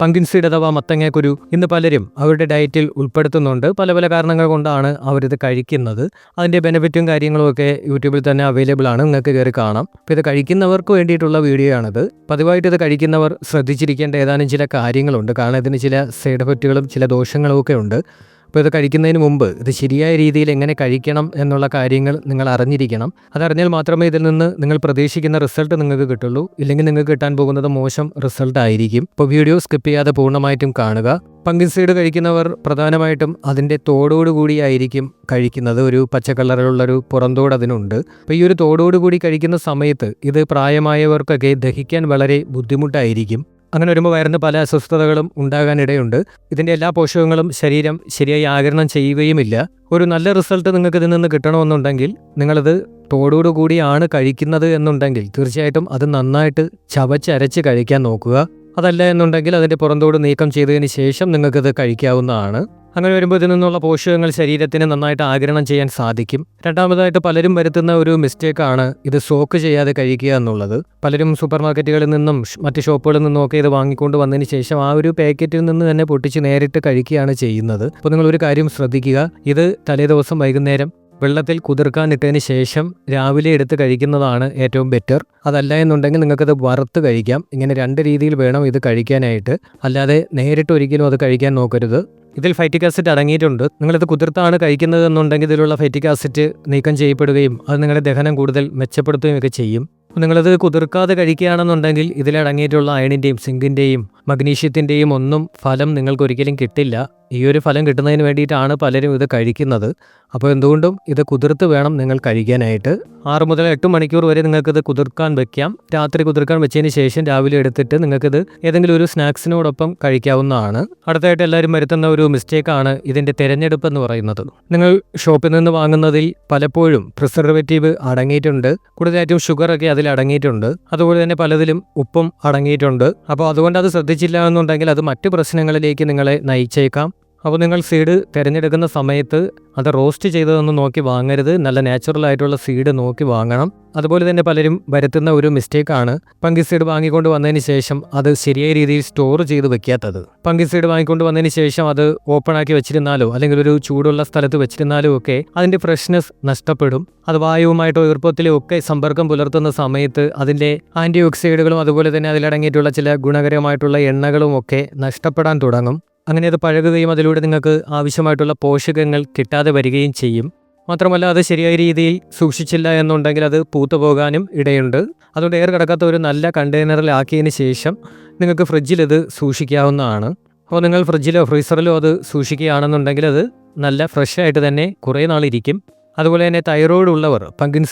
പങ്കിൻ seed അഥവാ മത്തങ്ങാക്കുരു ഇന്ന് പലരും അവരുടെ ഡയറ്റിൽ ഉൾപ്പെടുത്തുന്നുണ്ട്. പല പല കാരണങ്ങൾ കൊണ്ടാണ് അവരിത് കഴിക്കുന്നത്. അതിന്റെ ബെനിഫിറ്റും കാര്യങ്ങളും ഒക്കെ യൂട്യൂബിൽ തന്നെ അവൈലബിൾ ആണ്. നിങ്ങൾക്ക് കയറി കാണാം. അപ്പോൾ ഇത് കഴിക്കുന്നവർക്ക് വേണ്ടിയിട്ടുള്ള വീഡിയോ ആണിത് പതിവായിട്ട് ഇത് കഴിക്കുന്നവർ ശ്രദ്ധിച്ചിരിക്കേണ്ട ഏതാനും ചില കാര്യങ്ങളുണ്ട്. കാരണം ഇതിന് ചില സൈഡ് എഫക്റ്റുകളും ചില ദോഷങ്ങളും ഒക്കെ ഉണ്ട്. അപ്പോൾ ഇത് കഴിക്കുന്നതിന് മുമ്പ് ഇത് ശരിയായ രീതിയിൽ എങ്ങനെ കഴിക്കണം എന്നുള്ള കാര്യങ്ങൾ നിങ്ങൾ അറിഞ്ഞിരിക്കണം. അതറിഞ്ഞാൽ മാത്രമേ ഇതിൽ നിന്ന് നിങ്ങൾ പ്രതീക്ഷിക്കുന്ന റിസൾട്ട് നിങ്ങൾക്ക് കിട്ടുള്ളൂ. ഇല്ലെങ്കിൽ നിങ്ങൾക്ക് കിട്ടാൻ പോകുന്നത് മോശം റിസൾട്ട് ആയിരിക്കും. അപ്പോൾ വീഡിയോ സ്കിപ്പ് ചെയ്യാതെ പൂർണമായിട്ടും കാണുക. പങ്കിൻ സീഡ് കഴിക്കുന്നവർ പ്രധാനമായിട്ടും അതിന്റെ തോടോടുകൂടിയായിരിക്കും കഴിക്കുന്നത്. ഒരു പച്ച കളറിലുള്ളൊരു പുറന്തോട് അതിനുണ്ട്. അപ്പോൾ ഈ ഒരു തോടോടുകൂടി കഴിക്കുന്ന സമയത്ത് ഇത് പ്രായമായവർക്കൊക്കെ ദഹിക്കാൻ വളരെ ബുദ്ധിമുട്ടായിരിക്കും. അങ്ങനെ വരുമ്പോൾ വയറിന് പല അസ്വസ്ഥതകളും ഉണ്ടാകാനിടയുണ്ട്. ഇതിന്റെ എല്ലാ പോഷകങ്ങളും ശരീരം ശരിയായി ആകിരണം ചെയ്യുകയുമില്ല. ഒരു നല്ല റിസൾട്ട് നിങ്ങൾക്ക് ഇതിൽ നിന്ന് കിട്ടണമെന്നുണ്ടെങ്കിൽ നിങ്ങളത് തോടോടുകൂടിയാണ് കഴിക്കുന്നത് എന്നുണ്ടെങ്കിൽ തീർച്ചയായിട്ടും അത് നന്നായിട്ട് ചവച്ചരച്ച് കഴിക്കാൻ നോക്കുക. അതല്ല എന്നുണ്ടെങ്കിൽ അതിന്റെ പുറന്തോട് നീക്കം ചെയ്തതിന് ശേഷം നിങ്ങൾക്കത് കഴിക്കാവുന്നതാണ്. അങ്ങനെ വരുമ്പോൾ ഇതിൽ നിന്നുള്ള പോഷകങ്ങൾ ശരീരത്തിന് നന്നായിട്ട് ആഗിരണം ചെയ്യാൻ സാധിക്കും. രണ്ടാമതായിട്ട് പലരും വരുത്തുന്ന ഒരു മിസ്റ്റേക്കാണ് ഇത് സോക്ക് ചെയ്യാതെ കഴിക്കുക എന്നുള്ളത്. പലരും സൂപ്പർ മാർക്കറ്റുകളിൽ നിന്നും മറ്റ് ഷോപ്പുകളിൽ നിന്നും ഒക്കെ ഇത് വാങ്ങിക്കൊണ്ട് വന്നതിന് ശേഷം ആ ഒരു പാക്കറ്റിൽ നിന്ന് തന്നെ പൊട്ടിച്ച് നേരിട്ട് കഴിക്കുകയാണ് ചെയ്യുന്നത്. അപ്പോൾ നിങ്ങൾ ഒരു കാര്യം ശ്രദ്ധിക്കുക. ഇത് തലേദിവസം വൈകുന്നേരം വെള്ളത്തിൽ കുതിർക്കാനിട്ടതിന് ശേഷം രാവിലെ എടുത്ത് കഴിക്കുന്നതാണ് ഏറ്റവും ബെറ്റർ അതല്ല എന്നുണ്ടെങ്കിൽ നിങ്ങൾക്കത് വറുത്ത് കഴിക്കാം. ഇങ്ങനെ രണ്ട് രീതിയിൽ വേണം ഇത് കഴിക്കാനായിട്ട്. അല്ലാതെ നേരിട്ട് ഒരിക്കലും അത് കഴിക്കാൻ നോക്കരുത്. ഇതിൽ ഫൈറ്റിക് ആസിഡ് അടങ്ങിയിട്ടുണ്ട്. നിങ്ങളിത് കുതിർത്താണ് കഴിക്കുന്നത് എന്നുണ്ടെങ്കിൽ ഇതിലുള്ള ഫൈറ്റിക് ആസിഡ് നീക്കം ചെയ്യപ്പെടുകയും അത് നിങ്ങളുടെ ദഹനം കൂടുതൽ മെച്ചപ്പെടുത്തുകയും ഒക്കെ ചെയ്യും. നിങ്ങളിത് കുതിർക്കാതെ കഴിക്കുകയാണെന്നുണ്ടെങ്കിൽ ഇതിലടങ്ങിയിട്ടുള്ള അയണിന്റെയും സിങ്കിന്റെയും മഗ്നീഷ്യത്തിന്റെയും ഒന്നും ഫലം നിങ്ങൾക്ക് ഒരിക്കലും കിട്ടില്ല. ഈ ഒരു ഫലം കിട്ടുന്നതിന് വേണ്ടിയിട്ടാണ് പലരും ഇത് കഴിക്കുന്നത്. അപ്പോൾ എന്തുകൊണ്ടും ഇത് കുതിർത്ത് വേണം നിങ്ങൾ കഴിക്കാനായിട്ട്. ആറ് മുതൽ എട്ട് മണിക്കൂർ വരെ നിങ്ങൾക്കിത് കുതിർക്കാൻ വെക്കാം. രാത്രി കുതിർക്കാൻ വെച്ചതിന് ശേഷം രാവിലെ എടുത്തിട്ട് നിങ്ങൾക്കിത് ഏതെങ്കിലും ഒരു സ്നാക്സിനോടൊപ്പം കഴിക്കാവുന്നതാണ്. അടുത്തായിട്ട് എല്ലാവരും വരുത്തുന്ന ഒരു മിസ്റ്റേക്കാണ് ഇതിന്റെ തിരഞ്ഞെടുപ്പ് എന്ന് പറയുന്നത്. നിങ്ങൾ ഷോപ്പിൽ നിന്ന് വാങ്ങുന്നതിൽ പലപ്പോഴും പ്രിസർവേറ്റീവ് അടങ്ങിയിട്ടുണ്ട്. കൂടുതലായിട്ടും ഷുഗറൊക്കെ അതിൽ അടങ്ങിയിട്ടുണ്ട്. അതുപോലെ തന്നെ പലതിലും ഉപ്പും അടങ്ങിയിട്ടുണ്ട്. അപ്പോൾ അതുകൊണ്ട് അത് ശ്രദ്ധിച്ചില്ല എന്നുണ്ടെങ്കിൽ അത് മറ്റു പ്രശ്നങ്ങളിലേക്ക് നിങ്ങളെ നയിച്ചേക്കാം. അപ്പോൾ നിങ്ങൾ സീഡ് തിരഞ്ഞെടുക്കുന്ന സമയത്ത് അത് റോസ്റ്റ് ചെയ്തതൊന്നും നോക്കി വാങ്ങരുത്. നല്ല നാച്ചുറൽ ആയിട്ടുള്ള സീഡ് നോക്കി വാങ്ങണം. അതുപോലെ തന്നെ പലരും വരുത്തുന്ന ഒരു മിസ്റ്റേക്കാണ് പങ്കി സീഡ് വാങ്ങിക്കൊണ്ട് വന്നതിന് ശേഷം അത് ശരിയായ രീതിയിൽ സ്റ്റോർ ചെയ്ത് വെക്കാത്തത്. പങ്കി സീഡ് വാങ്ങിക്കൊണ്ട് വന്നതിന് ശേഷം അത് ഓപ്പൺ ആക്കി വെച്ചിരുന്നാലോ അല്ലെങ്കിൽ ഒരു ചൂടുള്ള സ്ഥലത്ത് വെച്ചിരുന്നാലോ ഒക്കെ അതിന്റെ ഫ്രഷ്നെസ് നഷ്ടപ്പെടും. അത് വായുവുമായിട്ടോ ഈർപ്പത്തിലോ ഒക്കെ സമ്പർക്കം പുലർത്തുന്ന സമയത്ത് അതിന്റെ ആന്റി ഓക്സൈഡുകളും അതുപോലെ തന്നെ അതിലടങ്ങിയിട്ടുള്ള ചില ഗുണകരമായിട്ടുള്ള എണ്ണകളും ഒക്കെ നഷ്ടപ്പെടാൻ തുടങ്ങും. അങ്ങനെ അത് പഴകുകയും അതിലൂടെ നിങ്ങൾക്ക് ആവശ്യമായിട്ടുള്ള പോഷകങ്ങൾ കിട്ടാതെ വരികയും ചെയ്യും. മാത്രമല്ല അത് ശരിയായ രീതിയിൽ സൂക്ഷിച്ചില്ല എന്നുണ്ടെങ്കിൽ അത് പൂത്തു പോകാനും ഇടയുണ്ട്. അതുകൊണ്ട് എയർ കിടക്കാത്ത ഒരു നല്ല കണ്ടെയ്നറിലാക്കിയതിന് ശേഷം നിങ്ങൾക്ക് ഫ്രിഡ്ജിൽ ഇത് സൂക്ഷിക്കാവുന്നതാണ്. അപ്പോൾ നിങ്ങൾ ഫ്രിഡ്ജിലോ ഫ്രീസറിലോ അത് സൂക്ഷിക്കുകയാണെന്നുണ്ടെങ്കിൽ അത് നല്ല ഫ്രഷ് ആയിട്ട് തന്നെ കുറേ നാളിരിക്കും അതുപോലെ തന്നെ തൈറോയ്ഡ് ഉള്ളവർ പങ്കിൻ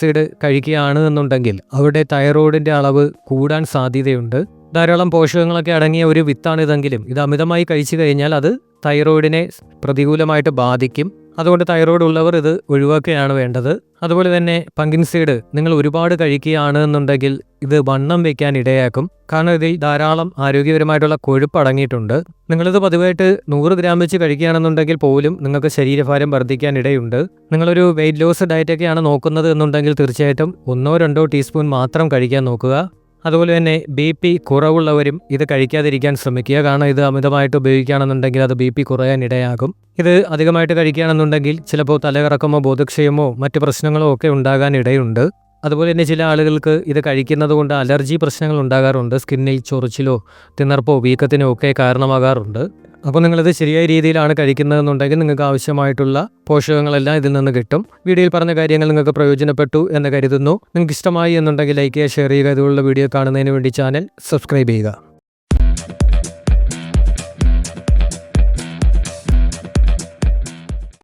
കഴിക്കുകയാണ് എന്നുണ്ടെങ്കിൽ അവരുടെ തൈറോയിഡിന്റെ അളവ് കൂടാൻ സാധ്യതയുണ്ട്. ധാരാളം പോഷകങ്ങളൊക്കെ അടങ്ങിയ ഒരു വിത്താണിതെങ്കിലും ഇത് അമിതമായി കഴിച്ചു കഴിഞ്ഞാൽ അത് തൈറോയിഡിനെ പ്രതികൂലമായിട്ട് ബാധിക്കും. അതുകൊണ്ട് തൈറോയ്ഡ് ഉള്ളവർ ഇത് ഒഴിവാക്കുകയാണ് വേണ്ടത്. അതുപോലെ തന്നെ പങ്കിൻ സീഡ് നിങ്ങൾ ഒരുപാട് കഴിക്കുകയാണ് എന്നുണ്ടെങ്കിൽ ഇത് വണ്ണം വെക്കാൻ ഇടയാക്കും. കാരണം ഇതിൽ ധാരാളം ആരോഗ്യപരമായിട്ടുള്ള കൊഴുപ്പ് അടങ്ങിയിട്ടുണ്ട്. നിങ്ങളിത് പതിവായിട്ട് നൂറ് ഗ്രാം വെച്ച് കഴിക്കുകയാണെന്നുണ്ടെങ്കിൽ പോലും നിങ്ങൾക്ക് ശരീരഭാരം വർദ്ധിക്കാൻ ഇടയുണ്ട്. നിങ്ങളൊരു വെയിറ്റ് ലോസ് ഡയറ്റൊക്കെയാണ് നോക്കുന്നത് എന്നുണ്ടെങ്കിൽ തീർച്ചയായിട്ടും ഒന്നോ രണ്ടോ ടീസ്പൂൺ മാത്രം കഴിക്കാൻ നോക്കുക. അതുപോലെ തന്നെ ബി പി കുറവുള്ളവരും ഇത് കഴിക്കാതിരിക്കാൻ ശ്രമിക്കുക. കാരണം ഇത് അമിതമായിട്ട് ഉപയോഗിക്കുകയാണെന്നുണ്ടെങ്കിൽ അത് ബി പി കുറയാൻ ഇടയാകും. ഇത് അധികമായിട്ട് കഴിക്കുകയാണെന്നുണ്ടെങ്കിൽ ചിലപ്പോൾ തലകറക്കമോ ബോധക്ഷയമോ മറ്റ് പ്രശ്നങ്ങളോ ഒക്കെ ഉണ്ടാകാൻ ഇടയുണ്ട്. അതുപോലെ തന്നെ ചില ആളുകൾക്ക് ഇത് കഴിക്കുന്നത് കൊണ്ട് അലർജി പ്രശ്നങ്ങൾ ഉണ്ടാകാറുണ്ട്. സ്കിന്നിൽ ചൊറിച്ചിലോ തിണർപ്പോ വീക്കത്തിനോ ഒക്കെ കാരണമാകാറുണ്ട്. അപ്പോൾ നിങ്ങളിത് ശരിയായ രീതിയിലാണ് കഴിക്കുന്നതെന്നുണ്ടെങ്കിൽ നിങ്ങൾക്ക് ആവശ്യമായിട്ടുള്ള പോഷകങ്ങളെല്ലാം ഇതിൽ നിന്ന് കിട്ടും. വീഡിയോയിൽ പറഞ്ഞ കാര്യങ്ങൾ നിങ്ങൾക്ക് പ്രയോജനപ്പെട്ടു എന്ന് കരുതുന്നു. നിങ്ങൾക്ക് ഇഷ്ടമായി എന്നുണ്ടെങ്കിൽ ലൈക്ക് ചെയ്യുക. ഷെയർ ചെയ്യുക ഇതുപോലുള്ള വീഡിയോ കാണുന്നതിന് വേണ്ടി ചാനൽ സബ്സ്ക്രൈബ് ചെയ്യുക.